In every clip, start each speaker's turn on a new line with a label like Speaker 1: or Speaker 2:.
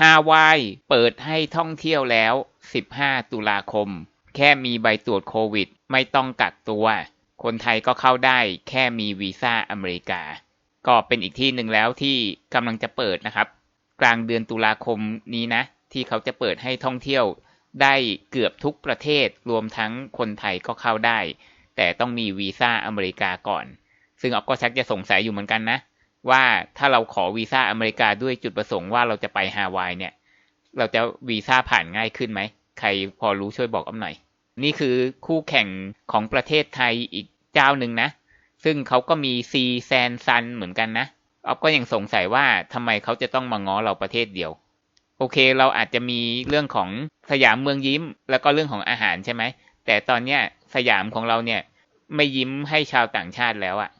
Speaker 1: ฮาวายเปิดให้ท่องเที่ยวแล้ว 15 ตุลาคม แค่มีใบตรวจโควิด ไม่ต้องกักตัว คนไทยก็เข้าได้แค่มีวีซ่าอเมริกา ก็เป็นอีกที่หนึ่งแล้วที่กำลังจะเปิดนะครับ กลางเดือนตุลาคมนี้นะ ที่เขาจะเปิดให้ท่องเที่ยวได้เกือบทุกประเทศรวมทั้งคนไทยก็เข้าได้ แต่ต้องมีวีซ่าอเมริกาก่อน ซึ่งออกก็ชักจะสงสัยอยู่เหมือนกันนะ ว่าถ้าเราขอวีซ่าอเมริกาด้วยจุดประสงค์ว่าเราจะไปฮาวายเนี่ย เราจะวีซ่าผ่านง่ายขึ้นไหม ใครพอรู้ช่วยบอกอ้ำหน่อย นี่คือคู่แข่งของประเทศไทยอีกเจ้าหนึ่งนะ ซึ่งเขาก็มีซีแซนซันเหมือนกันนะออฟก็ยังสงสัยว่าทำไมเขาจะต้องมาง้อเราประเทศเดียว โอเค เราอาจจะมีเรื่องของสยามเมืองยิ้ม แล้วก็เรื่องของอาหารใช่ไหม แต่ตอนเนี้ยสยามของเราเนี่ยไม่ยิ้มให้ชาวต่างชาติแล้วอะ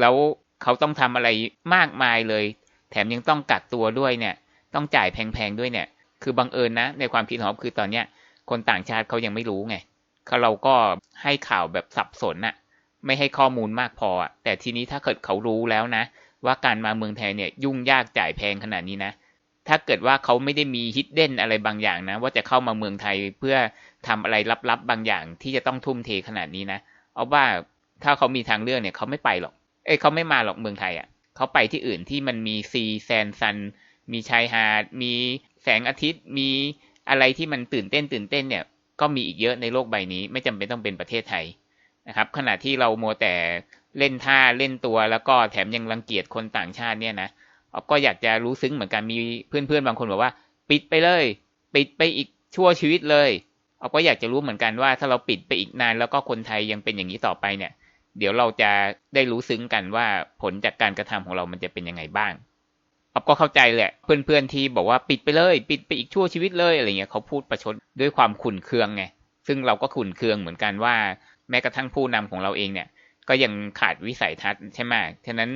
Speaker 1: แล้ว เขาต้องทำอะไรมากมายเลย แถมยังต้องกักตัวด้วยเนี่ย ต้องจ่ายแพงๆด้วยเนี่ย คือบังเอิญนะ ในความคิดของคือตอนเนี้ย คนต่างชาติเขายังไม่รู้ไงเขาเราก็ให้ข่าวแบบสับสนน่ะ ไม่ให้ข้อมูลมากพอ แต่ทีนี้ถ้าเกิดเขารู้แล้วนะ ว่าการมาเมืองไทยเนี่ยยุ่งยากจ่ายแพงขนาดนี้นะ ถ้าเกิดว่าเขาไม่ได้มีฮิดเด้นอะไรบางอย่างนะ ว่าจะเข้ามาเมืองไทยเพื่อทำอะไรลับๆบางอย่างที่จะต้องทุ่มเทขนาดนี้นะ เอาว่าถ้าเขามีทางเลือกเนี่ยเขาไม่ไปหรอก เอ้ยเขาไม่มาหรอกเมืองไทยอะเขาไปที่อื่นที่มันมีซีแซนซัน มีชายหาด มีแสงอาทิตย์ มีอะไรที่มันตื่นเต้นตื่นเต้นเนี่ย ก็มีอีกเยอะในโลกใบนี้ ไม่จำเป็นต้องเป็นประเทศไทยนะครับ ขณะที่เราโมแต่เล่นท่าเล่นตัวแล้วก็แถมยังรังเกียจคนต่างชาติเนี่ยนะออก็อยากจะรู้ซึ้งเหมือนกันมีเพื่อนๆบางคนบอกว่า ปิดไปเลย ปิดไปอีกชั่วชีวิตเลยออก็อยากจะรู้เหมือนกันว่าถ้าเราปิดไปอีกนานแล้วก็คนไทยยังเป็นอย่างนี้ต่อไปเนี่ย เดี๋ยวเราจะได้รู้ซึ้งกันว่าผลจากการกระทำของเรามันจะเป็นยังไงบ้างออฟก็เข้าใจแหละ เพื่อนๆที่บอกว่าปิดไปเลย ปิดไปอีกชั่วชีวิตเลยอะไรเงี้ยเขาพูดประชดด้วยความขุนเคืองไงซึ่งเราก็ขุนเคืองเหมือนกันว่า แม้กระทั่งผู้นำของเราเองเนี่ย ก็ยังขาดวิสัยทัศน์ใช่ไหมฉะนั้น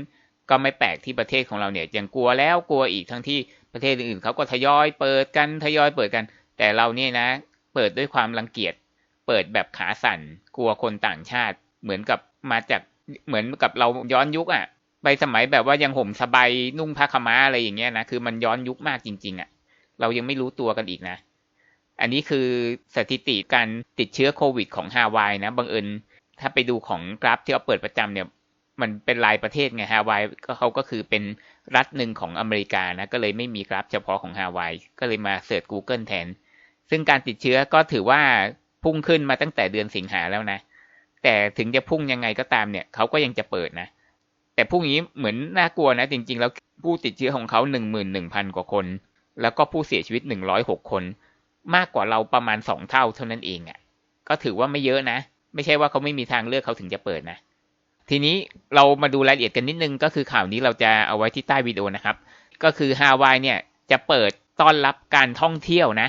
Speaker 1: ก็ไม่แปลกที่ประเทศของเราเนี่ยยังกลัวแล้วกลัวอีกทั้งที่ประเทศอื่นๆเขาก็ทยอยเปิดกันทยอยเปิดกัน แต่เราเนี่ยนะ เปิดด้วยความรังเกียจเปิดแบบขาสั่นกลัวคนต่างชาติ เหมือนกับ มาจากเหมือนกับเราย้อนยุคอะ่ะ ไปสมัยแบบว่ายังห่มสบายนุ่งผ้าขม้าอะไรอย่างเงี้ยนะคือมันย้อนยุคมากจริง ๆอะ่ะ เรายังไม่รู้ตัวกันอีกนะ อันนี้คือสถิติการติดเชื้อโควิดของฮาวายนะบังเอิญถ้าไปดูของกราฟที่เขาเปิดประจำเนี่ยมันเป็นรายประเทศไงฮาวายก็เขาก็คือเป็นรัฐหนึ่งของอเมริกานะก็เลยไม่มีกราฟเฉพาะของฮาวายก็เลยมาเสิร์ช Google แทน ซึ่งการติดเชื้อก็ถือว่าพุ่งขึ้นมาตั้งแต่เดือนสิงหาแล้วนะ แต่ถึงจะพุ่งยังไงก็ตามเนี่ยเขาก็ยังจะเปิดนะ แต่พุ่งนี้เหมือนน่ากลัวนะ จริง ๆ แล้วผู้ติดเชื้อของเขาหนึ่งหมื่นหนึ่งพันกว่าคน แล้วก็ผู้เสียชีวิตหนึ่งร้อยหกคน มากกว่าเราประมาณสองเท่าเท่านั้นเองอะ่ะ ก็ถือว่าไม่เยอะนะ ไม่ใช่ว่าเขาไม่มีทางเลือกเขาถึงจะเปิดนะ ทีนี้เรามาดูรายละเอียดกันนิดนึงก็คือข่าวนี้เราจะเอาไว้ที่ใต้วิดีโอนะครับ ก็คือฮาวายเนี่ยจะเปิดต้อนรับการท่องเที่ยวนะ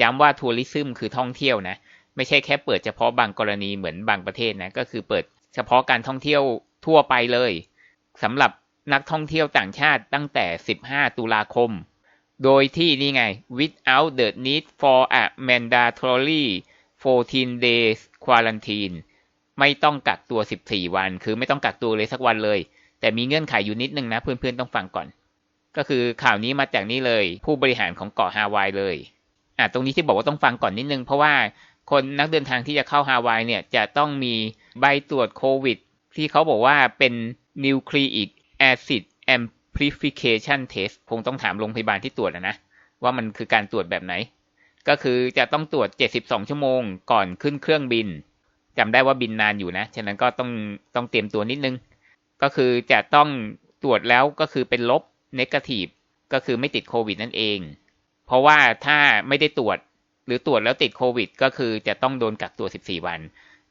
Speaker 1: ย้ำว่าทัวริซึมคือท่องเที่ยวนะ ไม่ใช่แค่เปิดเฉพาะบางกรณีเหมือนบางประเทศนะก็คือเปิดเฉพาะการท่องเที่ยวทั่วไปเลยสำหรับนักท่องเที่ยวต่างชาติตั้งแต่ 15 ตุลาคม โดยที่นี่ไง without the need for a mandatory 14 days quarantine ไม่ต้องกักตัว 14 วัน คือไม่ต้องกักตัวเลยสักวันเลย แต่มีเงื่อนไขอยู่นิดนึงนะ เพื่อนๆต้องฟังก่อน ก็คือข่าวนี้มาจากนี่เลย ผู้บริหารของเกาะฮาวายเลย อะตรงนี้ที่บอกว่าต้องฟังก่อนนิดนึง เพราะว่า คนนักเดินทางที่จะเข้าฮาวายเนี่ยจะต้องมีใบตรวจโควิด ที่เขาบอกว่าเป็น nucleic acid amplification test คงต้องถามโรงพยาบาลที่ตรวจนะ ว่ามันคือการตรวจแบบไหน ก็คือจะต้องตรวจ 72 ชั่วโมงก่อนขึ้นเครื่องบินจำได้ว่าบินนานอยู่นะ ฉะนั้นก็ต้องต้องเตรียมตัวนิดนึง ก็คือจะต้องตรวจแล้วก็คือเป็นลบ negative ก็คือไม่ติดโควิดนั่นเอง เพราะว่าถ้าไม่ได้ตรวจ หรือตรวจแล้วติดโควิด ก็คือจะต้องโดนกักตัว 14 วัน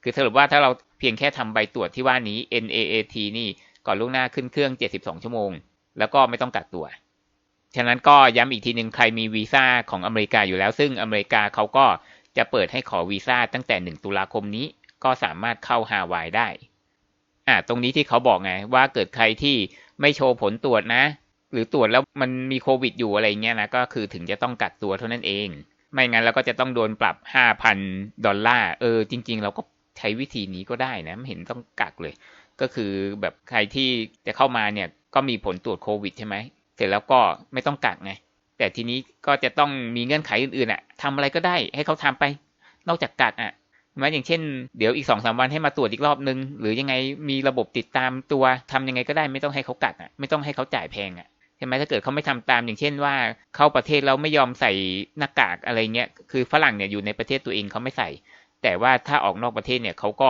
Speaker 1: คือสรุปว่าถ้าเราเพียงแค่ทำใบตรวจที่ว่านี้ NAAT นี่ก่อนล่วงหน้าขึ้นเครื่อง 72 ชั่วโมง แล้วก็ไม่ต้องกักตัว ฉะนั้นก็ย้ำอีกทีหนึ่งใครมีวีซ่าของอเมริกาอยู่แล้ว ซึ่งอเมริกาเขาก็จะเปิดให้ขอวีซ่าตั้งแต่ 1 ตุลาคมนี้ ก็สามารถเข้าฮาวายได้ อ่า ตรงนี้ที่เขาบอกไงว่าเกิดใครที่ไม่โชว์ผลตรวจนะ หรือตรวจแล้วมันมีโควิดอยู่อะไรเงี้ยนะ ก็คือถึงจะต้องกักตัวเท่านั้นเอง ไม่งั้นเราก็จะต้องโดนปรับ5,000ดอลลาร์เออจริง ๆ เราก็ใช้วิธีนี้ก็ได้นะไม่เห็นต้องกักเลย ก็คือแบบใครที่จะเข้ามาเนี่ยก็มีผลตรวจโควิดใช่ไหมเสร็จแล้วก็ไม่ต้องกักไงแต่ทีนี้ก็จะต้องมีเงื่อนไขอื่นๆอะทำอะไรก็ได้ให้เขาทำไป นอกจากกักอะมอย่างเช่นเดี๋ยวอีกสองสามวันให้มาตรวจอีกรอบนึง หรือยังไงมีระบบติดตามตัวทำยังไงก็ได้ไม่ต้องให้เขากักอะไม่ต้องให้เขาจ่ายแพงอะ ใช่ไหมถ้าเกิดเขาไม่ทำตามอย่างเช่นว่า เข้าประเทศแล้วไม่ยอมใส่หน้ากากอะไรเงี้ยคือฝรั่งเนี่ยอยู่ในประเทศตัวเองเขาไม่ใส่ แต่ว่าถ้าออกนอกประเทศเนี่ยเขาก็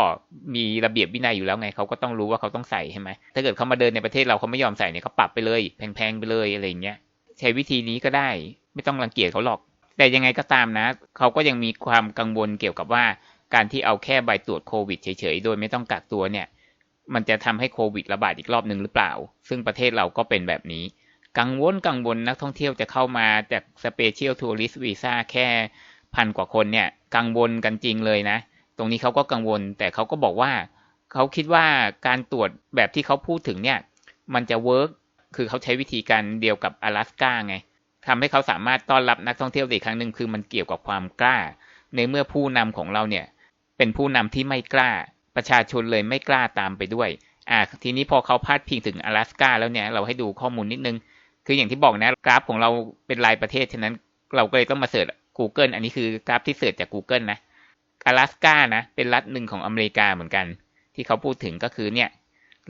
Speaker 1: มีระเบียบวินัยอยู่แล้วไงเขาก็ต้องรู้ว่าเขาต้องใส่ใช่ไหมถ้าเกิดเขามาเดินในประเทศเราเขาไม่ยอมใส่เนี่ยเขาปรับไปเลย แพงๆไปเลยอะไรเงี้ยใช้วิธีนี้ก็ได้ ไม่ต้องรังเกียจเขาหรอก แต่ยังไงก็ตามนะเขาก็ยังมีความกังวลเกี่ยวกับว่าการที่เอาแค่ใบตรวจโควิดเฉยๆโดยไม่ต้องกักตัวเนี่ย มันจะทำให้โควิดระบาดอีกรอบหนึ่งหรือเปล่า ซึ่งประเทศเราก็เป็นแบบนี้ กังวลกังวลนักท่องเที่ยวจะเข้ามาจากสเปเชียลทัวริสต์วีซ่าแค่พันกว่าคนเนี่ย กังวลกันจริงเลยนะ ตรงนี้เขาก็กังวล แต่เขาก็บอกว่า เขาคิดว่าการตรวจแบบที่เขาพูดถึงเนี่ย มันจะเวิร์กคือเขาใช้วิธีการเดียวกับ阿拉斯กาไงทำให้เขาสามารถต้อนรับนักท่องเที่ยวอีกครั้งหนึ่งคือมันเกี่ยวกับความกล้า ในเมื่อผู้นำของเราเนี่ย เป็นผู้นำที่ไม่กล้า ประชาชนเลยไม่กล้าตามไปด้วย อ่า ทีนี้พอเขาพาดพิงถึง阿拉斯กาแล้วเนี่ย เราให้ดูข้อมูลนิดนึง คืออย่างที่บอกนะกราฟของเราเป็นรายประเทศ ฉะนั้นเราก็เลยต้องมาเสิร์ช Google อันนี้คือกราฟที่เสิร์ชจาก Google นะ阿拉สกานะ เป็นรัฐหนึ่งของอเมริกาเหมือนกัน ที่เขาพูดถึงก็คือเนี่ย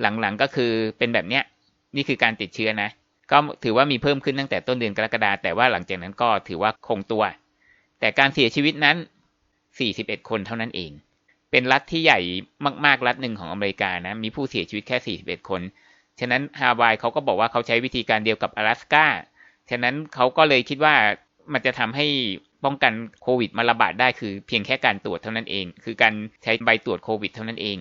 Speaker 1: หลังๆก็คือเป็นแบบเนี้ย นี่คือการติดเชื้อนะ ก็ถือว่ามีเพิ่มขึ้นตั้งแต่ต้นเดือนกรกฎาแต่ว่าหลังจากนั้นก็ถือว่าคงตัว แต่การเสียชีวิตนั้น 41 คนเท่านั้นเอง เป็นรัฐที่ใหญ่มากๆ รัฐหนึ่งของอเมริกานะ มีผู้เสียชีวิตแค่ 41 คน ฉะนั้นฮาวายเขาก็บอกว่าเขาใช้วิธีการเดียวกับ阿拉斯กาฉะนั้นเขาก็เลยคิดว่ามันจะทำให้ป้องกันโควิดมาระบาดได้คือเพียงแค่การตรวจเท่านั้นเอง คือการใช้ใบตรวจโควิดเท่านั้นเอง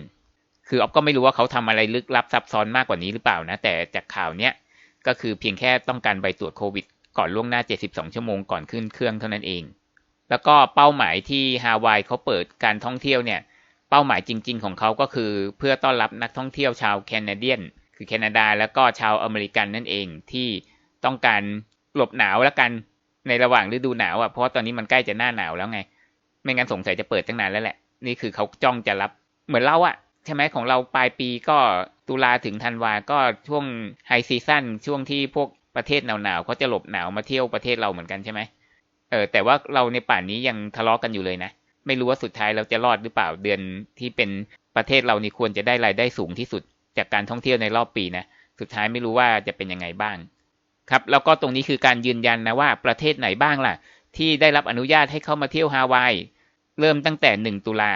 Speaker 1: คือออฟก็ไม่รู้ว่าเขาทำอะไรลึกลับซับซ้อนมากกว่านี้หรือเปล่านะ แต่จากข่าวเนี้ยก็คือเพียงแค่ต้องการใบตรวจโควิด ก่อนล่วงหน้า 72 ชั่วโมงก่อนขึ้นเครื่องเท่านั้นเอง แล้วก็เป้าหมายที่ฮาวายเขาเปิดการท่องเที่ยวเนี่ย เป้าหมายจริง ๆ ของเขาก็คือเพื่อต้อนรับนักท่องเที่ยวชาวแคนาเดียน คือแคนาดาแล้วก็ชาวอเมริกันนั่นเองที่ต้องการหลบหนาวแล้วกันในระหว่างฤดูหนาวอะเพราะตอนนี้มันใกล้จะหน้าหนาวแล้วไง ไม่งั้นสงสัยจะเปิดตั้งนานแล้วแหละ นี่คือเขาจ้องจะรับเหมือนเราอะใช่ไหมของเราปลายปีก็ตุลาถึงธันวาก็ช่วงไฮซีซั่นช่วงที่พวกประเทศหนาวๆเขาจะหลบหนาวมาเที่ยวประเทศเราเหมือนกันใช่ไหมเออแต่ว่าเราในป่านนี้ยังทะเลาะกกันอยู่เลยนะไม่รู้ว่าสุดท้ายเราจะรอดหรือเปล่าเดือนที่เป็นประเทศเรานี่ควรจะได้รายได้สูงที่สุด จากการท่องเที่ยวในรอบปีนะสุดท้ายไม่รู้ว่าจะเป็นยังไงบ้างครับแล้วก็ตรงนี้คือการยืนยันนะว่าประเทศไหนบ้างล่ะ ที่ได้รับอนุญาตให้เข้ามาเที่ยวฮาวายเริ่มตั้งแต่หนึ่งตุลา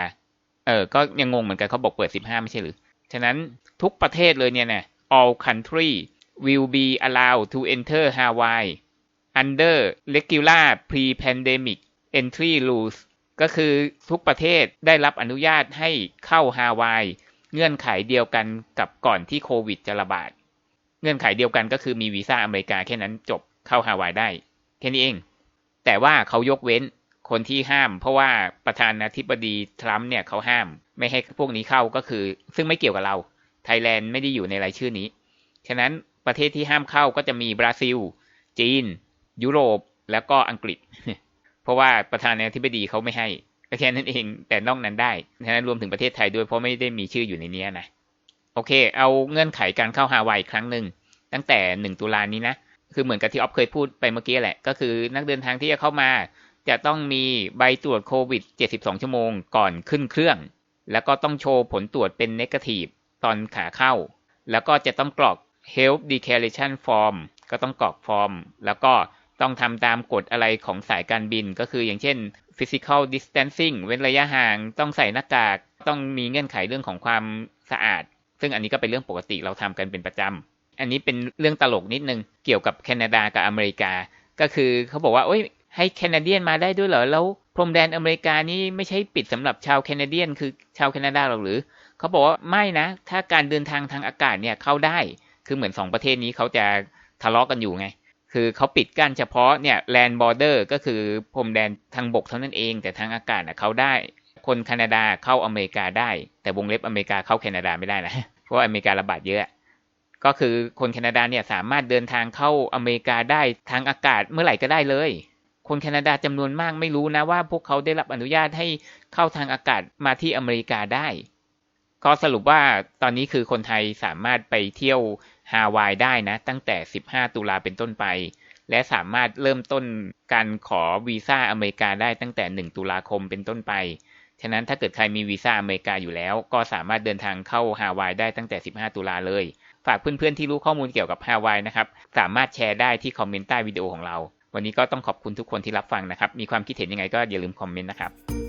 Speaker 1: เออก็ยังงงเหมือนกันเขาบอกเปิดสิบห้าไม่ใช่หรือ ฉะนั้นทุกประเทศเลยเนี่ยนะ all country will be allowed to enter Hawaii under regular pre-pandemic entry rules ก็คือทุกประเทศได้รับอนุญาตให้เข้าฮาวาย เงื่อนไขเดียวกันกับก่อนที่โควิดจะระบาด เงื่อนไขเดียวกันก็คือมีวีซ่าอเมริกาแค่นั้นจบเข้าฮาวายได้ แค่นี้เอง แต่ว่าเขายกเว้นคนที่ห้าม เพราะว่าประธานาธิบดีทรัมป์เนี่ยเขาห้าม ไม่ให้พวกนี้เข้าก็คือ ซึ่งไม่เกี่ยวกับเรา ไทยแลนด์ไม่ได้อยู่ในรายชื่อนี้ ฉะนั้นประเทศที่ห้ามเข้าก็จะมีบราซิล จีน ยุโรปแล้วก็อังกฤษ เพราะว่าประธานาธิบดีเขาไม่ให้ ก็แค่นั้นเอง แต่นอกนั้นได้ฉะนั้นรวมถึงประเทศไทยด้วยเพราะไม่ได้มีชื่ออยู่ในนี้นะ โอเค เอาเงื่อนไขการเข้าฮาวายครั้งหนึ่ง ตั้งแต่หนึ่งตุลานี้นะ คือเหมือนกับที่ออฟเคยพูดไปเมื่อกี้แหละ ก็คือนักเดินทางที่จะเข้ามา จะต้องมีใบตรวจโควิด 72 ชั่วโมงก่อนขึ้นเครื่อง แล้วก็ต้องโชว์ผลตรวจเป็นเนกาทีฟตอนขาเข้า แล้วก็จะต้องกรอก health declaration form ก็ต้องกรอกฟอร์ม แล้วก็ ต้องทำตามกฎอะไรของสายการบิน ก็คืออย่างเช่น physical distancing เว้นระยะห่าง ต้องใส่หน้ากาก ต้องมีเงื่อนไขเรื่องของความสะอาด ซึ่งอันนี้ก็เป็นเรื่องปกติเราทำกันเป็นประจำ อันนี้เป็นเรื่องตลกนิดนึง เกี่ยวกับแคนาดากับอเมริกา ก็คือเขาบอกว่าโอ้ยให้แคนาเดียนมาได้ด้วยเหรอ แล้วพรมแดนอเมริกานี่ไม่ใช่ปิดสำหรับชาวแคนาเดียน คือชาวแคนาดาหรอกหรือ เขาบอกว่าไม่นะ ถ้าการเดินทางทางอากาศเนี่ยเข้าได้ คือเหมือนสองประเทศนี้เขาจะทะเลาะกันอยู่ไง คือเขาปิดกั้นเฉพาะเนี่ยแลนด์บอร์เดอร์ก็คือพรมแดนทางบกเท่านั้นเอง แต่ทางอากาศเขาได้ คนแคนาดาเข้าอเมริกาได้ แต่วงเล็บอเมริกาเข้าแคนาดาไม่ได้นะเพราะอเมริการะบาดเยอะก็คือคนแคนาดาเนี่ยสามารถเดินทางเข้าอเมริกาได้ทางอากาศเมื่อไหร่ก็ได้เลย คนแคนาดาจำนวนมากไม่รู้นะว่าพวกเขาได้รับอนุญาตให้เข้าทางอากาศมาที่อเมริกาได้ก็สรุปว่าตอนนี้คือคนไทยสามารถไปเที่ยว ฮาวายได้นะ ตั้งแต่ 15 ตุลาเป็นต้นไป และสามารถเริ่มต้นการขอวีซ่าอเมริกาได้ตั้งแต่ 1 ตุลาคมเป็นต้นไป ฉะนั้นถ้าเกิดใครมีวีซ่าอเมริกาอยู่แล้ว ก็สามารถเดินทางเข้าฮาวายได้ตั้งแต่ 15 ตุลาเลย ฝากเพื่อนๆที่รู้ข้อมูลเกี่ยวกับฮาวายนะครับ สามารถแชร์ได้ที่คอมเมนต์ใต้วิดีโอของเรา วันนี้ก็ต้องขอบคุณทุกคนที่รับฟังนะครับ มีความคิดเห็นยังไงก็อย่าลืมคอมเมนต์นะครับ